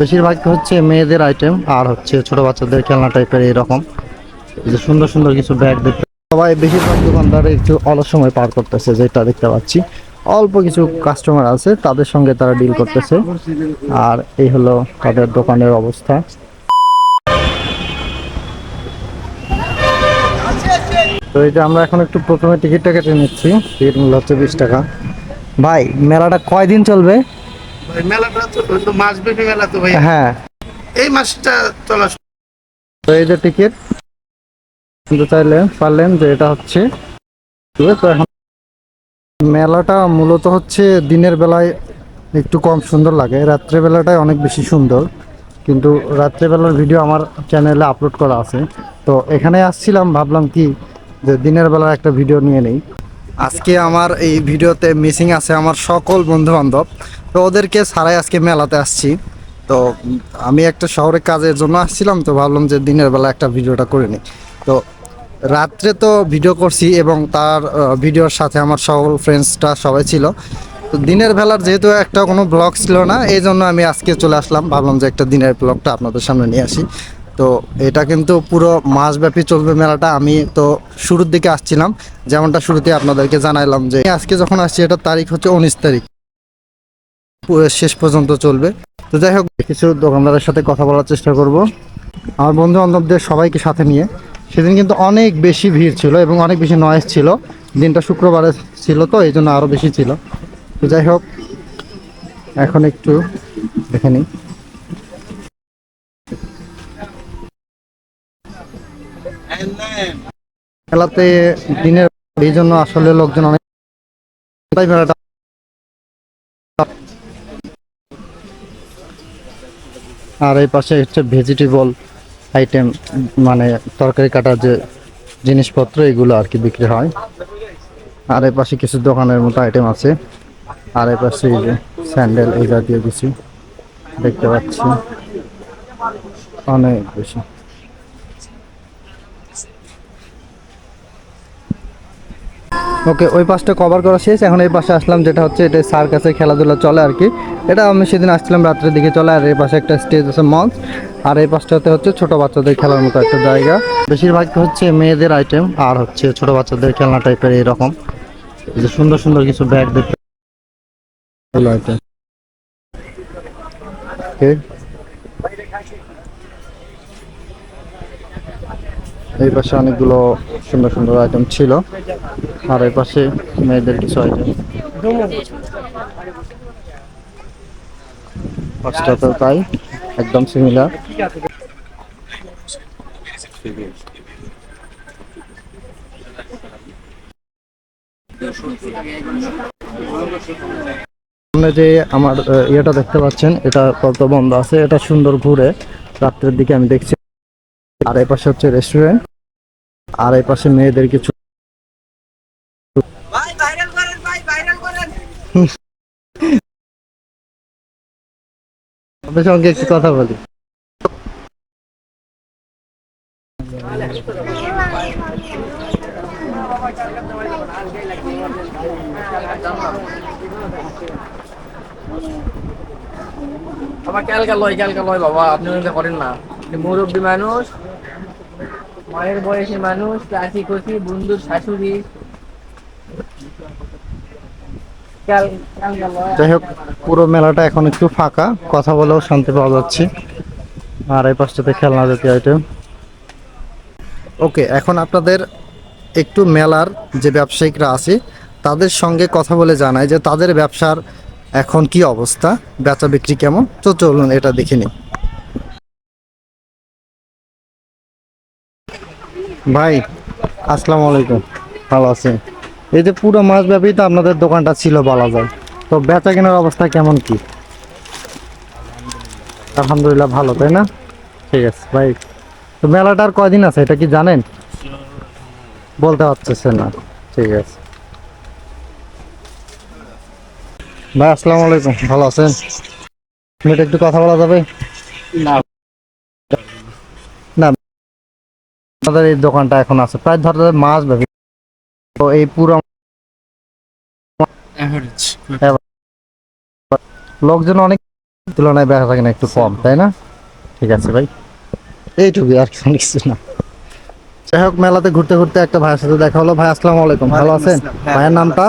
বেশিরভাগ হচ্ছে মেয়েদের আইটেম আর হচ্ছে ছোট বাচ্চাদের খেলনা টাইপের এরকম। যে সুন্দর সুন্দর কিছু ব্যাগ দেখতে সবাই বেশিরভাগ দোকানদার একটু অলস সময় পার করতেছে, যেটা দেখতে পাচ্ছি। অল্প কিছু কাস্টমার আছে, তাদের সঙ্গে তারা ডিল করতেছে। আর এই হলো তাদের দোকানের অবস্থা। তো যে আমরা এখন একটু প্রথমে টিকিটটা কেটে নিচ্ছি। টিকিট মূল্য হচ্ছে বিশ টাকা। ভাই, মেলাটা কয়দিন চলবে? মেলাটা তো তো মাসব্যাপী মেলা তো ভাই। হ্যাঁ। এই মাসটা চলা তো এই যে টিকিট কিন্তু চাইলে পারলেন যে এটা হচ্ছে। তো এখন মেলাটা মূলত হচ্ছে দিনের বেলায় একটু কম সুন্দর লাগে রাত্রে বেলাটাই অনেক বেশি সুন্দর। কিন্তু রাত্রেবেলার ভিডিও আমার চ্যানেলে আপলোড করা আছে। তো এখানে আসছিলাম ভাবলাম কি যে দিনের বেলার একটা ভিডিও নিয়ে নেই। আজকে আমার এই ভিডিওতে মিসিং আছে আমার সকল বন্ধু বান্ধব তো ওদেরকে ছাড়াই আজকে মেলাতে আসছি। তো আমি একটা শহরে কাজের জন্য আসছিলাম, তো ভাবলাম যে দিনের বেলা একটা ভিডিওটা করে নিই। তো রাত্রে তো ভিডিও করছি এবং তার ভিডিওর সাথে আমার সকল ফ্রেন্ডসটা সবাই ছিল। তো দিনের বেলার যেহেতু একটা কোনো ব্লগ ছিল না, এই জন্য আমি আজকে চলে আসলাম। ভাবলাম যে একটা দিনের ব্লগটা আপনাদের সামনে নিয়ে আসি। তো এটা কিন্তু পুরো মাসব্যাপী চলবে মেলাটা। আমি তো শুরুর দিকে আসছিলাম, যেমনটা শুরুতে আপনাদেরকে জানাইলাম যে আজকে যখন আসছি, এটার তারিখ হচ্ছে উনিশ তারিখ। শেষ পর্যন্ত চলবে। তো যাই হোক, কিছু দোকানদারের সাথে কথা বলার চেষ্টা করব। আমার বন্ধু বান্ধবদের সবাইকে সাথে নিয়ে। সেদিন কিন্তু অনেক বেশি ভিড় ছিল এবং অনেক বেশি নয়েজ ছিল। দিনটা শুক্রবারে ছিল তো এই জন্য আরও বেশি ছিল। তো যাই হোক, এখন একটু দেখে নিই। খেলাতে দিনের এই জন্য আসলে লোকজন অনেক আর এই পাশে হচ্ছে ভেজিটেবল আইটেম মানে তরকারি কাটার যে জিনিসপত্র, এগুলো আর কি বিক্রি হয়। আর এই পাশে কিছু দোকানের মতো আইটেম আছে। আর এই পাশে এই যে স্যান্ডেল এই জাতীয় কিছু দেখতে পাচ্ছি। অনেক বেশি। ওকে ওই পাশটা কভার করা শেষ। এখন এই পাশে আসলাম যেটা হচ্ছে এটা সার্কাসের খেলাধুলা চলে আর কি। এটা আমি সেদিন আসছিলাম রাত্রের দিকে চলে আর এই পাশে একটা স্টেজ আছে মঞ্চ। আর এই পাশটাতে হচ্ছে ছোট বাচ্চাদের খেলার মতো একটা জায়গা। বেশিরভাগ হচ্ছে মেয়েদের আইটেম আর হচ্ছে ছোট বাচ্চাদের খেলনা টাইপের এরকম। এই যে সুন্দর সুন্দর কিছু ব্যাগ দেখতে আইটেম ওকে এই পাশে অনেকগুলো সুন্দর সুন্দর আইটেম ছিল। আর এই পাশে মেয়েদের কিছু আইটেম তাই, একদম সিমিলার সামনে যে আমার ইয়েটা দেখতে পাচ্ছেন, এটা কত বন্ধ আছে, এটা সুন্দর ঘুরে। রাত্রের দিকে আমি দেখছি আর এই পাশে হচ্ছে রেস্টুরেন্ট আর এই পাশে মেয়েদের কিছু ভাই ভাইরাল করেন ভাই ভাইরাল করেন। আপনার সঙ্গে একটু কথা বলি। আমার ক্যালকা লয় ক্যালকা লয় বাবা আপনি করেন না। মুরব্বী মানুষ মায়ের বয়সী মানুষ চাষি কষি বন্ধুর শাশুড়ি। যাই হোক, পুরো মেলাটা এখন একটু ফাঁকা। কথা বলেও শান্তি পাওয়া যাচ্ছে। আর এই পাশটাতে খেলনা জাতীয় আইটেম ওকে, এখন আপনাদের একটু মেলার যে ব্যবসায়িকরা আছে, তাদের সঙ্গে কথা বলে জানাই যে তাদের ব্যবসার এখন কি অবস্থা বেচা বিক্রি কেমন? তো চলুন এটা দেখে নিই। ভাই আসসালামু আলাইকুম ভালো আছেন এই যে পুরো মাস ব্যাপী তো আপনাদের দোকানটা ছিল বলা যায় তো বেচা কেনার অবস্থা কেমন কি? আলহামদুলিল্লাহ ভালো, তাই না? ঠিক আছে, ভাই। তো মেলাটার কয়দিন আছে, এটা কি জানেন? বলতে পারতেছেন না। ঠিক আছে। ভাই আসসালামু আলাইকুম ভালো আছেন? একটু কথা বলা যাবে? না। আমাদের এই দোকানটা এখন আছে। প্রায় ধর মাস ব্যাপী তো এই পুরো লোকজন অনেক তুলনায় দেখা থাকে না একটু কম তাই না? ঠিক আছে ভাই। এইটুকুই আর কিছু না। যাই হোক মেলাতে ঘুরতে ঘুরতে একটা ভাইয়ের সাথে দেখা হলো। ভাই আসসালামু আলাইকুম। ভালো আছেন? হ্যাঁ। ভাইয়ের নামটা?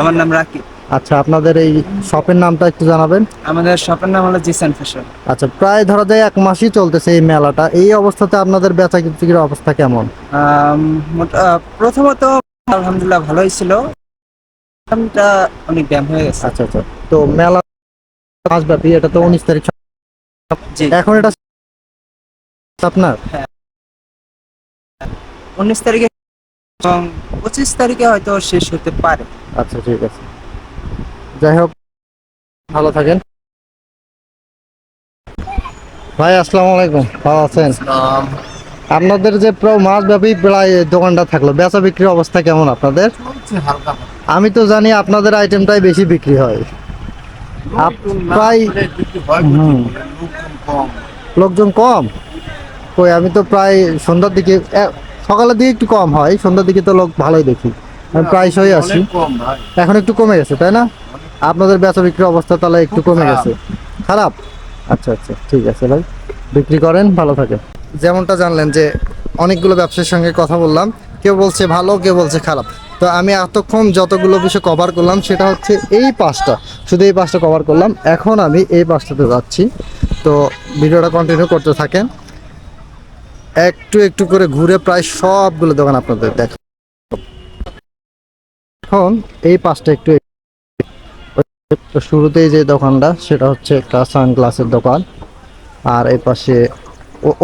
আমার নাম রাকিব। আচ্ছা আপনাদের এই শপের নামটা একটু জানাবেন। আমাদের শপের নাম হলো জিসান ফ্যাশন। আচ্ছা প্রায় ধরা যায় এক মাসই চলতেছে এই মেলাটা। এই অবস্থাতে আপনাদের বেচা বিক্রির অবস্থা কেমন? প্রথমত আলহামদুলিল্লাহ ভালোই ছিল। অনেক ব্যায়াম হয়ে গেছে। আচ্ছা আচ্ছা। তো মেলা মাসব্যাপী এটা তো উনিশ তারিখ জি। এখন এটা আপনার? উনিশ তারিখে এবং পঁচিশ তারিখে হয়তো শেষ হতে পারে। আচ্ছা ঠিক আছে। যাই হোক ভালো থাকেন। ভাই আসসালামু আলাইকুম। ভালো আছেন? আপনাদের যে প্রায় মাসব্যাপী প্রায় দোকানটা থাকল বেচা বিক্রির অবস্থা কেমন আপনাদের? আমি তো জানি আপনাদের আইটেমটাই বেশি বিক্রি হয়। প্রায়। লোকজন কম। কই আমি তো প্রায় সন্ধ্যার দিকে সকালের দিকে একটু কম হয় সন্ধ্যার দিকে তো লোক ভালোই দেখি। আমি প্রায়শই আসি। এখন একটু কমে গেছে তাই না? আপনাদের বেচা বিক্রির অবস্থা তাহলে একটু কমে গেছে। খারাপ? আচ্ছা আচ্ছা ঠিক আছে ভাই। বিক্রি করেন ভালো থাকে। যেমনটা জানলেন যে অনেকগুলো ব্যবসার সঙ্গে কথা বললাম কেউ বলছে ভালো কেউ বলছে খারাপ। তো আমি এতক্ষণ যতগুলো বিষয় কভার করলাম সেটা হচ্ছে এই পাঁচটা। শুধু এই পাঁচটা কভার করলাম এখন আমি এই পাঁচটাতে যাচ্ছি। তো ভিডিওটা কন্টিনিউ করতে থাকেন। একটু একটু করে ঘুরে প্রায় সবগুলো দোকান আপনাদের দেখ এখন এই পাঁচটা একটু তো শুরুতেই যে দোকানটা, সেটা হচ্ছে একটা সানগ্লাসের দোকান। আর এই পাশে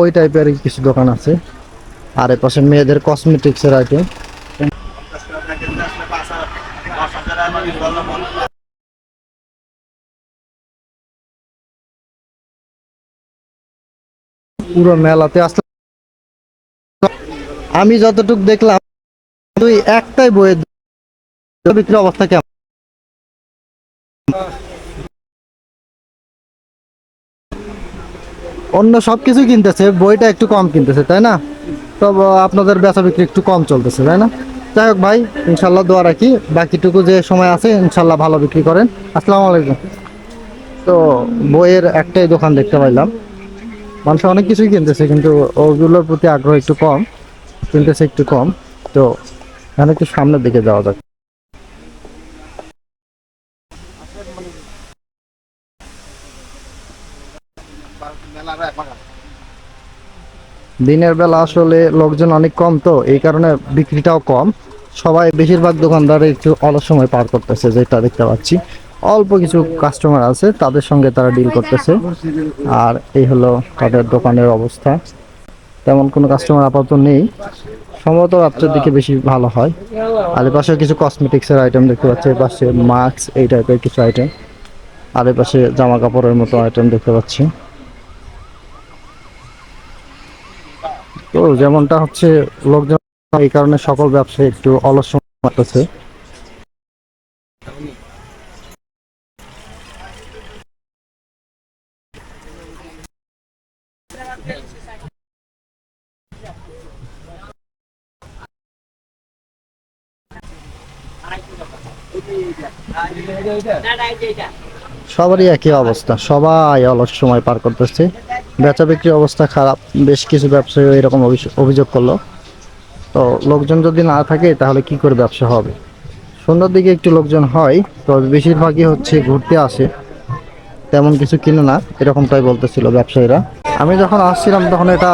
ওই টাইপের কিছু দোকান আছে। আর এই পাশে মেয়েদের কসমেটিক্সের আইটেম পুরো মেলাতে আসলে আমি যতটুকু দেখলাম তুই একটাই বইয়ের বিক্রির অবস্থা কেমন? অন্য সব কিছু কিনতেছে, বইটা একটু কম কিনতেছে, তাই না? তো আপনাদের বেচা বিক্রি একটু কম চলতেছে, তাই না? যাই হোক ভাই, ইনশাল্লাহ দোয়া রাখি। বাকিটুকু যে সময় আছে, ইনশাল্লাহ ভালো বিক্রি করেন। আসসালামু আলাইকুম। তো বইয়ের একটাই দোকান দেখতে পাইলাম। মানুষ অনেক কিছুই কিনতেছে, কিন্তু ওগুলোর প্রতি আগ্রহ একটু কম, কিনতেছে একটু কম। তো এখানে একটু সামনের দিকে যাওয়া যাক। দিনের বেলা আসলে লোকজন অনেক কম তো, এই কারণে বিক্রিটাও কম। সবাই বেশিরভাগ দোকানদার একটু অলস সময় পার করতেছে, যেটা দেখতে পাচ্ছি। অল্প কিছু কাস্টমার আছে, তাদের সঙ্গে তারা ডিল করতেছে। আর এই হলো তাদের দোকানের অবস্থা। তেমন কোনো কাস্টমার আপাতত নেই। সম্ভবত রাত্রের দিকে বেশি ভালো হয়। আর পাশে কিছু কসমেটিক্সের আইটেম দেখতে পাচ্ছি এ পাশে মাস্ক এই টাইপের কিছু আইটেম আর এ পাশে জামা কাপড়ের মতো আইটেম দেখতে পাচ্ছি। তো যেমনটা হচ্ছে লোকজন এই কারণে সকল ব্যবসায়ী একটু অলস করতেছে সবারই একই অবস্থা, সবাই অলস সময় পার করতেছে। বেচা বিক্রির অবস্থা খারাপ, বেশ কিছু ব্যবসায়ী এরকম অভিযোগ করল। তো লোকজন যদি না থাকে, তাহলে কি করে ব্যবসা হবে? সন্ধ্যার দিকে একটু লোকজন হয় তবে বেশিরভাগই হচ্ছে ঘুরতে আসে। তেমন কিছু কিনে না, এরকমটাই বলতেছিল ব্যবসায়ীরা। আমি যখন আসছিলাম, তখন এটা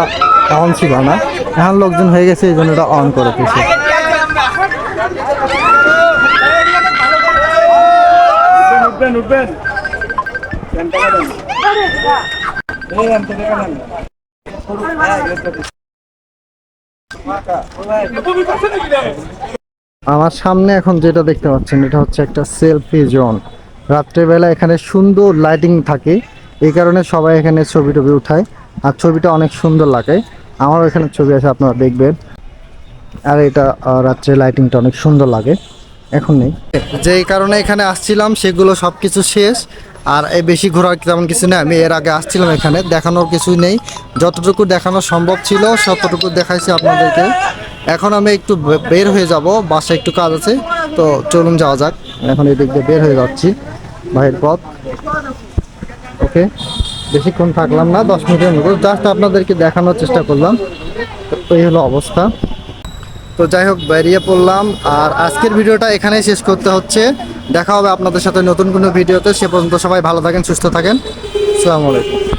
অন ছিল না। এখন লোকজন হয়ে গেছে, এই জন্য এটা অন করে দিয়েছে। আমার সামনে এখন যেটা দেখতে পাচ্ছেন, এটা হচ্ছে একটা সেলফি জোন রাত্রেবেলা এখানে সুন্দর লাইটিং থাকে, এই কারণে সবাই এখানে ছবি টবি উঠায়, আর ছবিটা অনেক সুন্দর লাগে। আমারও এখানে ছবি আছে, আপনারা দেখবেন। আর এটা রাত্রে লাইটিংটা অনেক সুন্দর লাগে। এখন নেই। যেই কারণে এখানে আসছিলাম, সেগুলো সব কিছু শেষ। আর এই বেশি ঘোরার তেমন কিছু নেই। আমি এর আগে আসছিলাম এখানে, দেখানোর কিছুই নেই। যতটুকু দেখানো সম্ভব ছিল ততটুকু দেখাইছি আপনাদেরকে। এখন আমি একটু বের হয়ে যাব, বাসায় একটু কাজ আছে, তো চলুন যাওয়া যাক। এখন এদিক দিয়ে বের হয়ে যাচ্ছি বাহির পথ। ওকে, বেশিক্ষণ থাকলাম না, দশ মিনিটের মতো। জাস্ট আপনাদেরকে দেখানোর চেষ্টা করলাম। তো এই হলো অবস্থা। তো যাই হোক, বেরিয়ে পড়লাম। আর আজকের ভিডিওটা এখানেই শেষ করতে হচ্ছে। দেখা হবে আপনাদের সাথে নতুন কোনো ভিডিওতে। সে পর্যন্ত সবাই ভালো থাকেন, সুস্থ থাকেন। আসসালামু আলাইকুম।